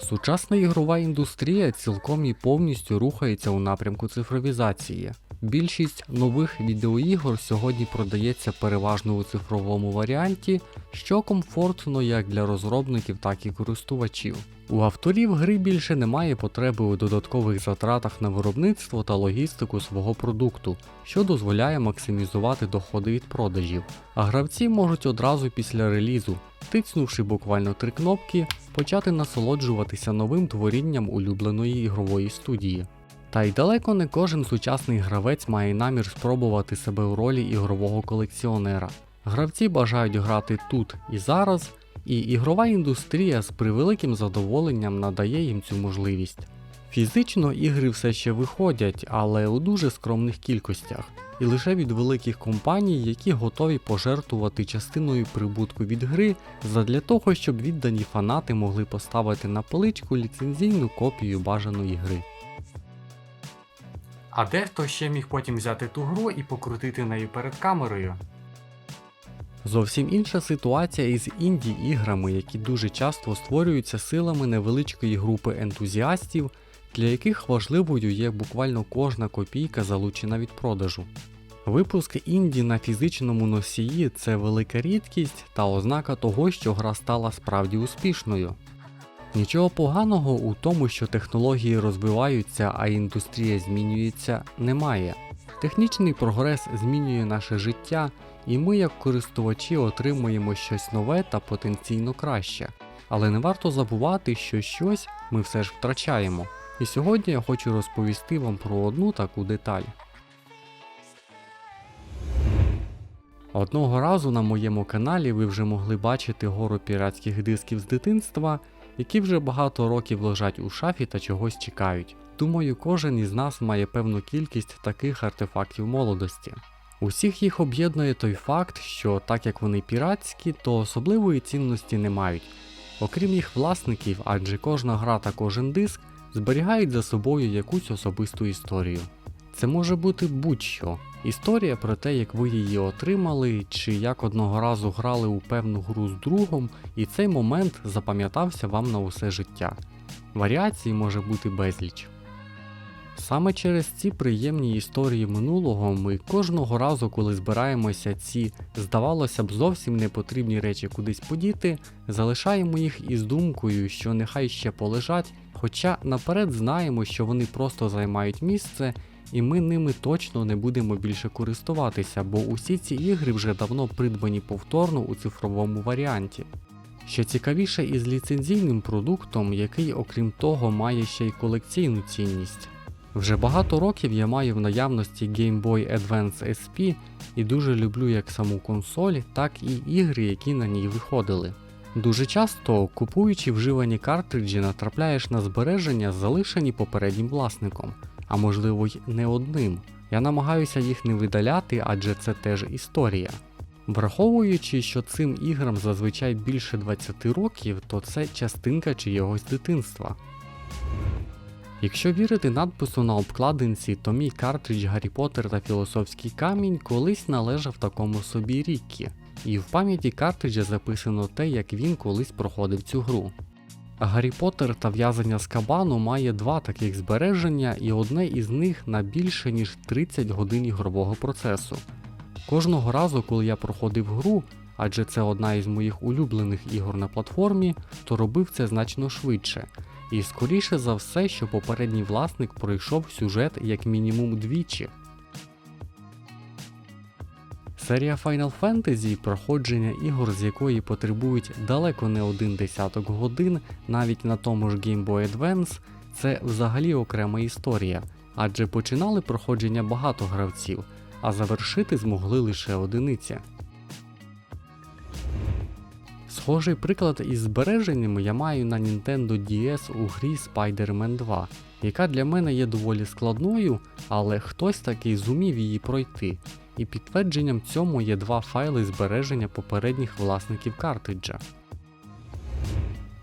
Сучасна ігрова індустрія цілком і повністю рухається у напрямку цифровізації. Більшість нових відеоігор сьогодні продається переважно у цифровому варіанті, що комфортно як для розробників, так і користувачів. У авторів гри більше немає потреби у додаткових затратах на виробництво та логістику свого продукту, що дозволяє максимізувати доходи від продажів. А гравці можуть одразу після релізу, тицнувши буквально три кнопки, почати насолоджуватися новим творінням улюбленої ігрової студії. Та й далеко не кожен сучасний гравець має намір спробувати себе у ролі ігрового колекціонера. Гравці бажають грати тут і зараз, і ігрова індустрія з превеликим задоволенням надає їм цю можливість. Фізично ігри все ще виходять, але у дуже скромних кількостях, і лише від великих компаній, які готові пожертвувати частиною прибутку від гри задля того, щоб віддані фанати могли поставити на поличку ліцензійну копію бажаної гри. А дехто ще міг потім взяти ту гру і покрутити нею перед камерою. Зовсім інша ситуація із інді-іграми, які дуже часто створюються силами невеличкої групи ентузіастів, для яких важливою є буквально кожна копійка, залучена від продажу. Випуск інді на фізичному носії це велика рідкість та ознака того, що гра стала справді успішною. Нічого поганого у тому, що технології розвиваються, а індустрія змінюється, немає. Технічний прогрес змінює наше життя, і ми, як користувачі, отримуємо щось нове та потенційно краще. Але не варто забувати, що щось ми все ж втрачаємо. І сьогодні я хочу розповісти вам про одну таку деталь. Одного разу на моєму каналі ви вже могли бачити гору піратських дисків з дитинства, які вже багато років лежать у шафі та чогось чекають. Думаю, кожен із нас має певну кількість таких артефактів молодості. Усіх їх об'єднує той факт, що так як вони піратські, то особливої цінності не мають, окрім їх власників, адже кожна гра та кожен диск зберігають за собою якусь особисту історію. Це може бути будь-що. Історія про те, як ви її отримали, чи як одного разу грали у певну гру з другом, і цей момент запам'ятався вам на усе життя. Варіацій може бути безліч. Саме через ці приємні історії минулого ми кожного разу, коли збираємося ці, здавалося б, зовсім непотрібні речі кудись подіти, залишаємо їх із думкою, що нехай ще полежать, хоча наперед знаємо, що вони просто займають місце, і ми ними точно не будемо більше користуватися, бо усі ці ігри вже давно придбані повторно у цифровому варіанті. Що цікавіше із ліцензійним продуктом, який, окрім того, має ще й колекційну цінність. Вже багато років я маю в наявності Game Boy Advance SP і дуже люблю як саму консоль, так і ігри, які на ній виходили. Дуже часто, купуючи вживані картриджі, натрапляєш на збереження, залишені попереднім власником, а можливо й не одним. Я намагаюся їх не видаляти, адже це теж історія. Враховуючи, що цим іграм зазвичай більше 20 років, то це частинка чийогось дитинства. Якщо вірити надпису на обкладинці, то мій картридж Гаррі Поттер та Філософський камінь колись належав такому собі Ріккі, і в пам'яті картриджа записано те, як він колись проходив цю гру. Гаррі Поттер та в'язання з кабану має два таких збереження, і одне із них на більше ніж 30 годин ігрового процесу. Кожного разу, коли я проходив гру, адже це одна із моїх улюблених ігор на платформі, то робив це значно швидше. І скоріше за все, що попередній власник пройшов сюжет як мінімум двічі. Серія Final Fantasy, проходження ігор, з якої потребують далеко не один десяток годин, навіть на тому ж Game Boy Advance, це взагалі окрема історія, адже починали проходження багато гравців, а завершити змогли лише одиниці. Схожий приклад із збереженнями я маю на Nintendo DS у грі Spider-Man 2, яка для мене є доволі складною, але хтось таки зумів її пройти, і підтвердженням цьому є два файли збереження попередніх власників картриджа.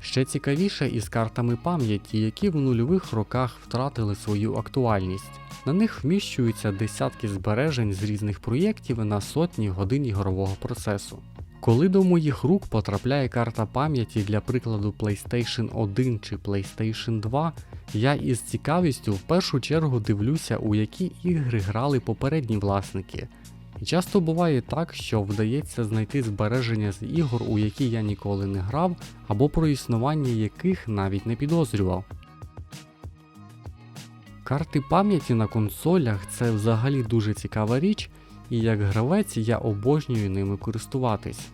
Ще цікавіше із картами пам'яті, які в нульових роках втратили свою актуальність. На них вміщуються десятки збережень з різних проєктів на сотні годин ігрового процесу. Коли до моїх рук потрапляє карта пам'яті для прикладу PlayStation 1 чи PlayStation 2, я із цікавістю в першу чергу дивлюся, у які ігри грали попередні власники. І часто буває так, що вдається знайти збереження з ігор, у які я ніколи не грав, або про існування яких навіть не підозрював. Карти пам'яті на консолях це взагалі дуже цікава річ, і як гравець я обожнюю ними користуватись.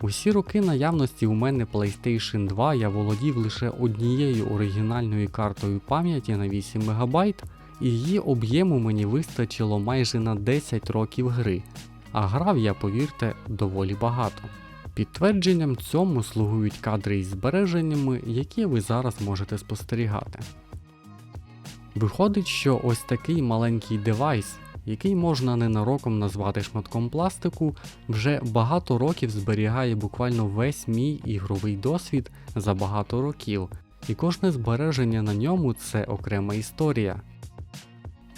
Усі роки наявності у мене PlayStation 2 я володів лише однією оригінальною картою пам'яті на 8 МБ, і її об'єму мені вистачило майже на 10 років гри, а грав я, повірте, доволі багато. Підтвердженням цьому слугують кадри із збереженнями, які ви зараз можете спостерігати. Виходить, що ось такий маленький девайс, який можна ненароком назвати шматком пластику, вже багато років зберігає буквально весь мій ігровий досвід за багато років, і кожне збереження на ньому це окрема історія.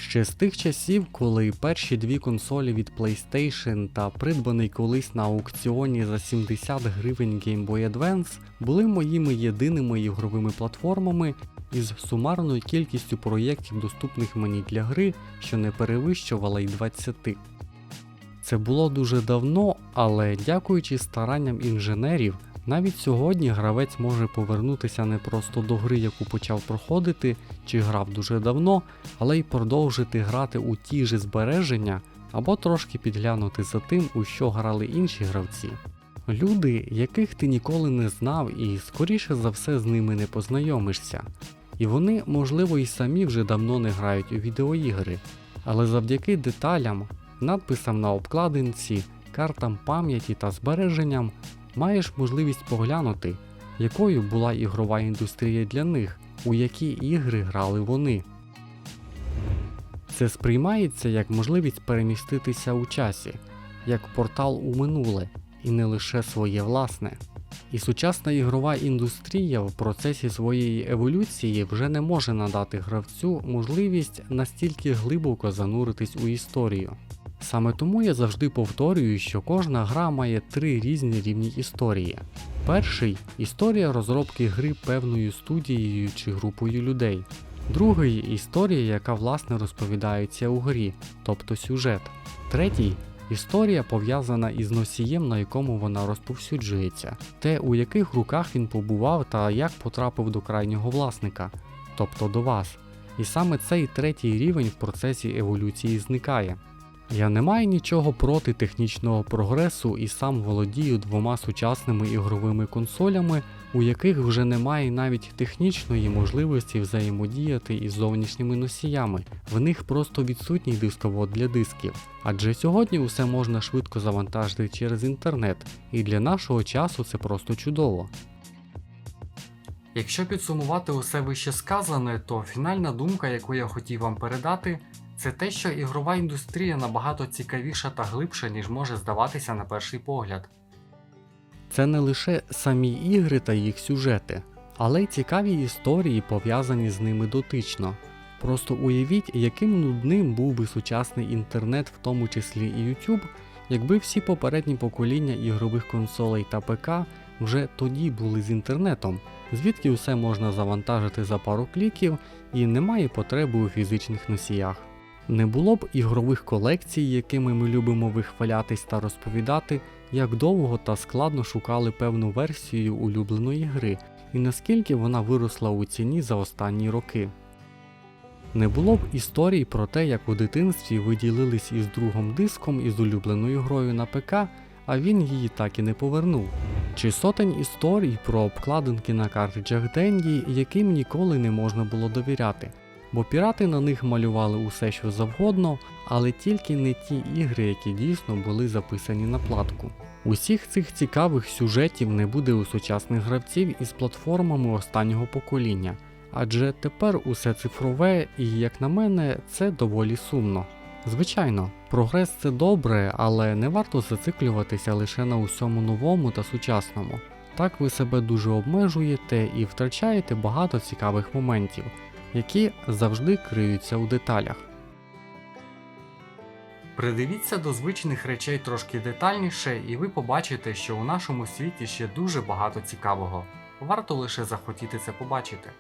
Ще з тих часів, коли перші дві консолі від PlayStation та придбаний колись на аукціоні за 70 гривень Game Boy Advance були моїми єдиними ігровими платформами із сумарною кількістю проєктів, доступних мені для гри, що не перевищувала й 20. Це було дуже давно, але дякуючи старанням інженерів, навіть сьогодні гравець може повернутися не просто до гри, яку почав проходити чи грав дуже давно, але й продовжити грати у ті ж збереження або трошки підглянути за тим, у що грали інші гравці. Люди, яких ти ніколи не знав і скоріше за все з ними не познайомишся. І вони, можливо, і самі вже давно не грають у відеоігри, але завдяки деталям, надписам на обкладинці, картам пам'яті та збереженням маєш можливість поглянути, якою була ігрова індустрія для них, у які ігри грали вони. Це сприймається як можливість переміститися у часі, як портал у минуле, і не лише своє власне. І сучасна ігрова індустрія в процесі своєї еволюції вже не може надати гравцю можливість настільки глибоко зануритись у історію. Саме тому я завжди повторюю, що кожна гра має три різні рівні історії. Перший історія розробки гри певною студією чи групою людей. Другий історія, яка власне розповідається у грі, тобто сюжет. Третій історія пов'язана із носієм, на якому вона розповсюджується, те, у яких руках він побував та як потрапив до крайнього власника, тобто до вас. І саме цей третій рівень в процесі еволюції зникає. Я не маю нічого проти технічного прогресу і сам володію двома сучасними ігровими консолями, у яких вже немає навіть технічної можливості взаємодіяти із зовнішніми носіями, в них просто відсутній дисковод для дисків. Адже сьогодні усе можна швидко завантажити через інтернет, і для нашого часу це просто чудово. Якщо підсумувати усе вище сказане, то фінальна думка, яку я хотів вам передати, це те, що ігрова індустрія набагато цікавіша та глибша, ніж може здаватися на перший погляд. Це не лише самі ігри та їх сюжети, але й цікаві історії, пов'язані з ними дотично. Просто уявіть, яким нудним був би сучасний інтернет, в тому числі і YouTube, якби всі попередні покоління ігрових консолей та ПК вже тоді були з інтернетом, звідки все можна завантажити за пару кліків і немає потреби у фізичних носіях. Не було б ігрових колекцій, якими ми любимо вихвалятись та розповідати, як довго та складно шукали певну версію улюбленої гри і наскільки вона виросла у ціні за останні роки. Не було б історій про те, як у дитинстві ви ділились із другом диском із улюбленою грою на ПК, а він її так і не повернув. Чи сотень історій про обкладинки на картриджах Денді, яким ніколи не можна було довіряти бо пірати на них малювали усе, що завгодно, але тільки не ті ігри, які дійсно були записані на платку. Усіх цих цікавих сюжетів не буде у сучасних гравців із платформами останнього покоління, адже тепер усе цифрове і, як на мене, це доволі сумно. Звичайно, прогрес це добре, але не варто зациклюватися лише на усьому новому та сучасному. Так ви себе дуже обмежуєте і втрачаєте багато цікавих моментів які завжди криються у деталях. Придивіться до звичних речей трошки детальніше, і ви побачите, що у нашому світі ще дуже багато цікавого. Варто лише захотіти це побачити.